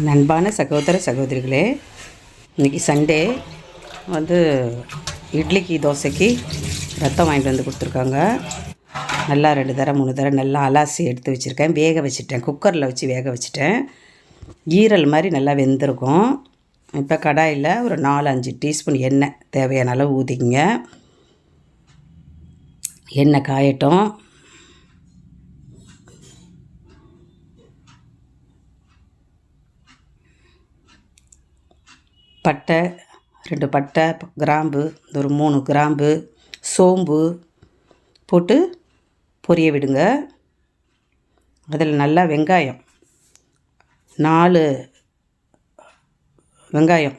என் அன்பான சகோதர சகோதரிகளே இன்றைக்கி சண்டே வந்து இட்லிக்கு தோசைக்கு ரத்தம் வாங்கிட்டு வந்து கொடுத்துருக்காங்க. நல்லா ரெண்டு தரம் மூணு தரம் நல்லா அலாசி எடுத்து வச்சுருக்கேன். வேக வச்சுட்டேன். குக்கரில் வச்சு வேக வச்சுட்டேன். ஈரல் மாதிரி நல்லா வெந்திருக்கும். இப்போ கடாயில் ஒரு நாலு அஞ்சு டீஸ்பூன் எண்ணெய் தேவையான அளவு ஊற்றிக்கிங்க எண்ணெய் காயட்டும். பட்டை ரெண்டு பட்டை கிராம்பு ஒரு மூணு கிராம்பு சோம்பு போட்டு பொரிய விடுங்க. அதில் நல்லா வெங்காயம் நாலு வெங்காயம்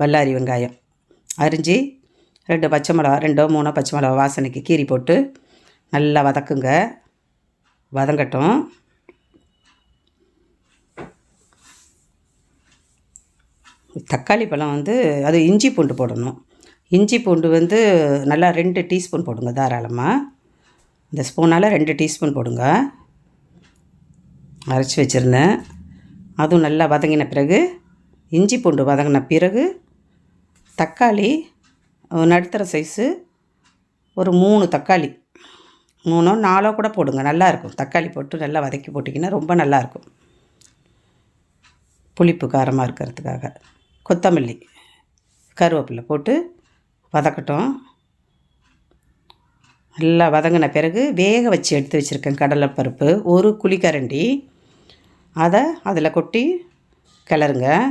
பல்லாரி வெங்காயம் அரிஞ்சு ரெண்டு பச்சை மிளகா ரெண்டோ மூணோ பச்சை மிளகா வாசனைக்கு கீரி போட்டு நல்லா வதக்குங்க. வதங்கட்டும். தக்காளி பழம் வந்து அது இஞ்சி பூண்டு போடணும். இஞ்சி பூண்டு வந்து நல்லா ரெண்டு டீஸ்பூன் போடுங்க தாராளமாக இந்த ஸ்பூனால் ரெண்டு டீஸ்பூன் போடுங்க. அரைச்சி வச்சுருந்தேன். அதுவும் நல்லா வதங்கின பிறகு இஞ்சி பூண்டு வதங்கின பிறகு தக்காளி நடுத்தர சைஸு ஒரு மூணு தக்காளி. மூணோ நாலோ கூட போடுங்க நல்லாயிருக்கும் தக்காளி போட்டு நல்லா வதக்கி போட்டிங்கன்னா ரொம்ப நல்லாயிருக்கும் புளிப்பு காரமாக இருக்கிறதுக்காக. கொத்தமல்லி கருவேப்பிலை போட்டு வதக்கட்டும். நல்லா வதங்கின பிறகு வேக வச்சு எடுத்து வச்சுருக்கேன் கடலைப்பருப்பு. ஒரு குழிக்கரண்டி. அதை அதில் கொட்டி கிளறுங்க.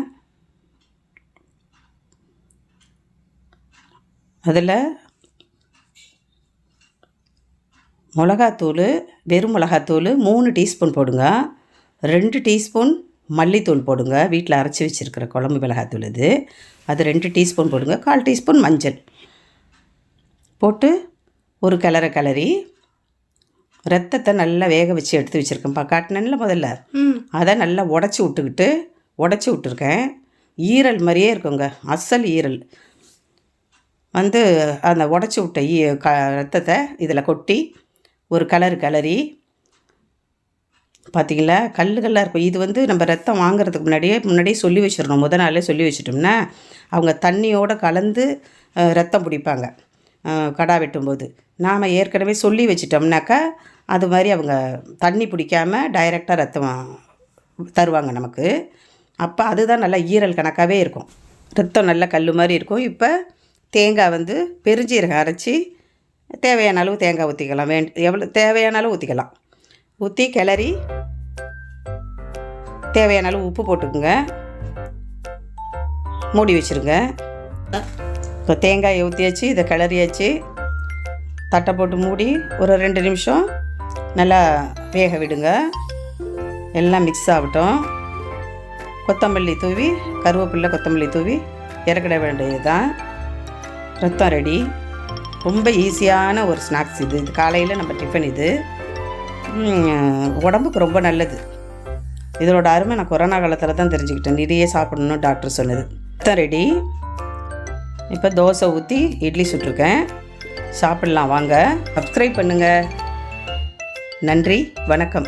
அதில் மிளகாத்தூள் வெறும் மிளகாத்தூள் மூணு டீஸ்பூன் போடுங்க. ரெண்டு டீஸ்பூன் மல்லித்தூள் போடுங்க. வீட்டில் அரைச்சி வச்சுருக்கிற குழம்பு மிளகாத்தூள் இது. அது ரெண்டு டீஸ்பூன் போடுங்க. கால் டீஸ்பூன் மஞ்சள். போட்டு ஒரு கிளற கிளறி ரத்தத்தை நல்லா வேக வச்சு எடுத்து வச்சுருக்கேன்ப்பா. காட்டினேன்ல முதல்ல. அதை நல்லா உடச்சி விட்டுக்கிட்டு உடச்சி விட்டுருக்கேன். ஈரல் மாதிரியே இருக்குங்க. அசல் ஈரல். வந்து அந்த உடச்சி விட்ட ஈ க ரத்தத்தை இதில் கொட்டி ஒரு கலர் கிளறி பார்த்தீங்களா? கல்லுகள்லாம் இருக்கும். இது வந்து நம்ம ரத்தம் வாங்குறதுக்கு முன்னாடியே முன்னாடியே சொல்லி வச்சிடணும். முத நாளே சொல்லி வச்சிட்டோம்னா அவங்க தண்ணியோடு கலந்து ரத்தம் பிடிப்பாங்க. கடா வெட்டும்போது. நாம் ஏற்கனவே சொல்லி வச்சிட்டோம்னாக்கா அது மாதிரி அவங்க தண்ணி பிடிக்காம டைரெக்டாக ரத்தம் தருவாங்க நமக்கு. அப்போ அதுதான் நல்லா ஈரல் கணக்காகவே இருக்கும். ரத்தம் நல்லா கல் மாதிரி இருக்கும். இப்போ தேங்காய் வந்து பெருஞ்சீரகம் அரைச்சி தேவையான அளவு தேங்காய் ஊற்றிக்கலாம் வேண்டி எவ்வளோ தேவையான அளவு ஊற்றிக்கலாம் ஊற்றி கிளறி தேவையான அளவு உப்பு போட்டுக்குங்க. மூடி வச்சுருங்க. இப்போ தேங்காயை ஊற்றியாச்சு இதை கிளறியாச்சு. தட்டை போட்டு மூடி ஒரு ரெண்டு நிமிஷம் நல்லா வேக விடுங்க. எல்லாம் மிக்ஸ் ஆகட்டும். கொத்தமல்லி தூவி கருவேப்பில்லை கொத்தமல்லி தூவி இறக்கிட வேண்டியது தான் ரத்தம் ரெடி ரொம்ப ஈஸியான ஒரு ஸ்நாக்ஸ் இது. இது காலையில் நம்ம டிஃபன் இது. உடம்புக்கு ரொம்ப நல்லது. இதோட அருமை நான் கொரோனா காலத்தில் தான் தெரிஞ்சுக்கிட்டேன். நிறைய சாப்பிடணும் டாக்டர் சொன்னது. ரத்தம் ரெடி இப்போ தோசை ஊற்றி இட்லி சுட்டிருக்கேன். சாப்பிட்லாம் வாங்க. சப்ஸ்கிரைப் பண்ணுங்கள் நன்றி வணக்கம்.